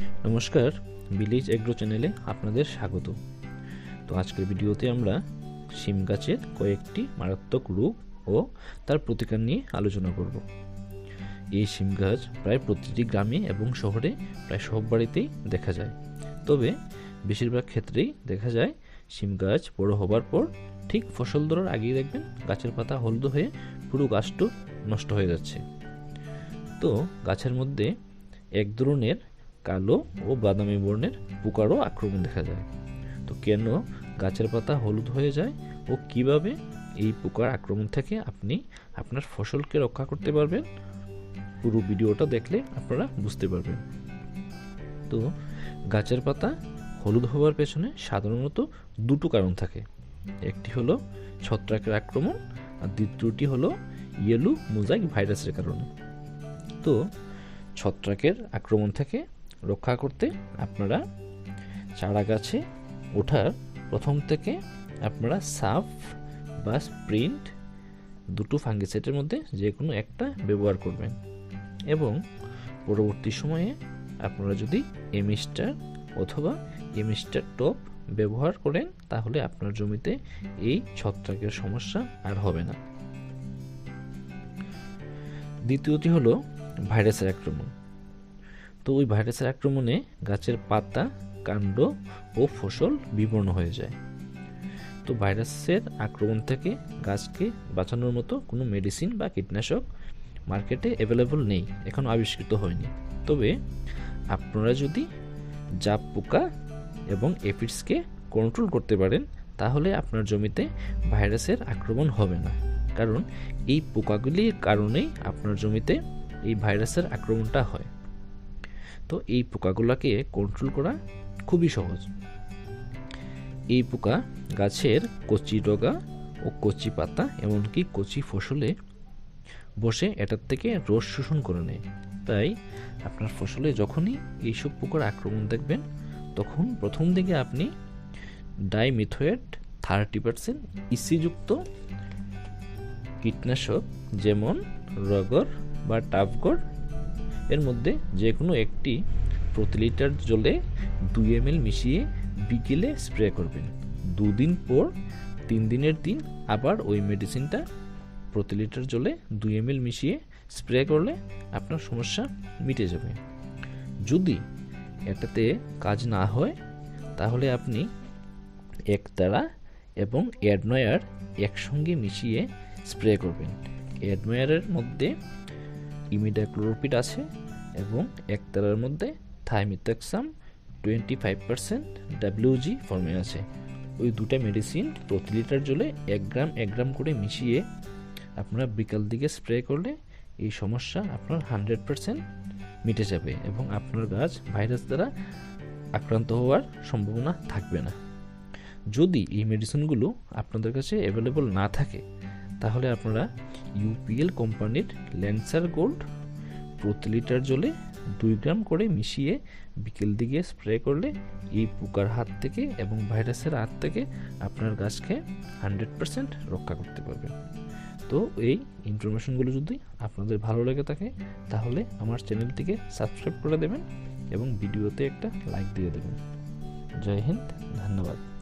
নমস্কার village agro চ্যানেলে আপনাদের স্বাগত। তো আজকের ভিডিওতে আমরা শিম গাছের কয়েকটি মারাত্মক রোগ ও তার প্রতিকার নিয়ে আলোচনা করব। এই শিম গাছ প্রায় প্রতিটি গ্রামে এবং শহরে প্রায় সব বাড়িতেই দেখা যায়। তবে বেশিরভাগ ক্ষেত্রেই দেখা যায় শিম গাছ বড় হবার পর ঠিক ফসল ধরার আগেই দেখবেন গাছের পাতা হলদে হয়ে পুরো গাছটো নষ্ট হয়ে যাচ্ছে। তো গাছের মধ্যে এক ধরনের কালো ও বাদামি বর্ণের পোকারও আক্রমণ দেখা যায়। তো কেন গাছের পাতা হলুদ হয়ে যায় ও কীভাবে এই পোকার আক্রমণ থেকে আপনি আপনার ফসলকে রক্ষা করতে পারবেন? পুরো ভিডিওটা দেখলে আপনারা বুঝতে পারবেন। তো গাছের পাতা হলুদ হওয়ার পেছনে সাধারণত দুটো কারণ থাকে। একটি হলো ছত্রাকের আক্রমণ আর দ্বিতীয়টি হলো ইয়েলো মোজাইক ভাইরাসের কারণে। তো ছত্রাকের আক্রমণ থেকে রক্ষা করতে আপনারা চারা গাছে ওঠার প্রথম থেকে আপনারা সাফ বা স্প্রিন্ট দুটো ফাঙ্গিসাইডের মধ্যে যে কোনো একটা ব্যবহার করবেন। এবং পরবর্তী সময়ে আপনারা যদি এমিস্টার অথবা এমিস্টার টপ ব্যবহার করেন, তাহলে আপনার জমিতে এই ছত্রাকের সমস্যা আর হবে না। দ্বিতীয়টি হলো ভাইরাসের আক্রমণ। তো ওই ভাইরাসের আক্রমণে গাছের পাতা, কাণ্ড ও ফসল বিবর্ণ হয়ে যায়। তো ভাইরাসের আক্রমণ থেকে গাছকে বাঁচানোর মতো কোনো মেডিসিন বা কীটনাশক মার্কেটে অ্যাভেলেবল নেই এখনও আবিষ্কৃত হয়নি। তবে আপনারা যদি জাপ পোকা এবং এফিডসকে কন্ট্রোল করতে পারেন, তাহলে আপনার জমিতে ভাইরাসের আক্রমণ হবে না। কারণ এই পোকাগুলির কারণেই আপনার জমিতে এই ভাইরাসের আক্রমণটা হয়। তো এই পোকাগুলোকে কন্ট্রোল করা খুবই সহজ। এই পোকা গাছের কচি ডগা ও কচি পাতা এমনকি কচি ফসলে বসে এটার থেকে রস শোষণ করে নেয়। তাই আপনার ফসলে যখনই এইসব পোকার আক্রমণ দেখবেন, তখন প্রথম দিকে আপনি ডাইমিথোয়েট থার্টি পার্সেন্ট ইসিযুক্ত কীটনাশক যেমন রগর বা টাফগর এর মধ্যে যে কোনো একটি প্রতি লিটার জলে দুই এম মিশিয়ে বিকেলে স্প্রে করবেন। দুদিন পর, তিন দিনের দিন আবার ওই মেডিসিনটা প্রতি লিটার জলে দুই এম মিশিয়ে স্প্রে করলে আপনার সমস্যা মিটে যাবে। যদি এটাতে কাজ না হয়, তাহলে আপনি একতারা এবং অ্যাডনয়ার একসঙ্গে মিশিয়ে স্প্রে করবেন। অ্যাডনয়ারের মধ্যে ইমিডাক্লোরোপিড আছে এবং একতারার মধ্যে thiamethoxam twenty five percent WG ফর্মে আছে। ওই দুটা মেডিসিন প্রতি লিটার জলে এক গ্রাম এক গ্রাম করে মিশিয়ে আপনারা বিকাল দিকে স্প্রে করলে এই সমস্যা আপনার হান্ড্রেড পার্সেন্ট মিটে যাবে এবং আপনার গাছ ভাইরাস দ্বারা আক্রান্ত হওয়ার সম্ভাবনা থাকবে না। যদি এই মেডিসিনগুলো আপনাদের কাছে অ্যাভেলেবল না থাকে তাহলে আপনারা ইউপিএল কোম্পানির ল্যান্সার গোল্ড প্রতি লিটার জলে দুই গ্রাম করে মিশিয়ে বিকেল দিকে স্প্রে করলে এই পোকার হাত থেকে এবং ভাইরাসের হাত থেকে আপনার গাছকে হান্ড্রেড পারসেন্ট রক্ষা করতে পারবেন তো এই ইনফরমেশনগুলো যদি আপনাদের ভালো লেগে থাকে, তাহলে আমার চ্যানেলটিকে সাবস্ক্রাইব করে দেবেন এবং ভিডিওতে একটা লাইক দিয়ে দেবেন। জয় হিন্দ, ধন্যবাদ।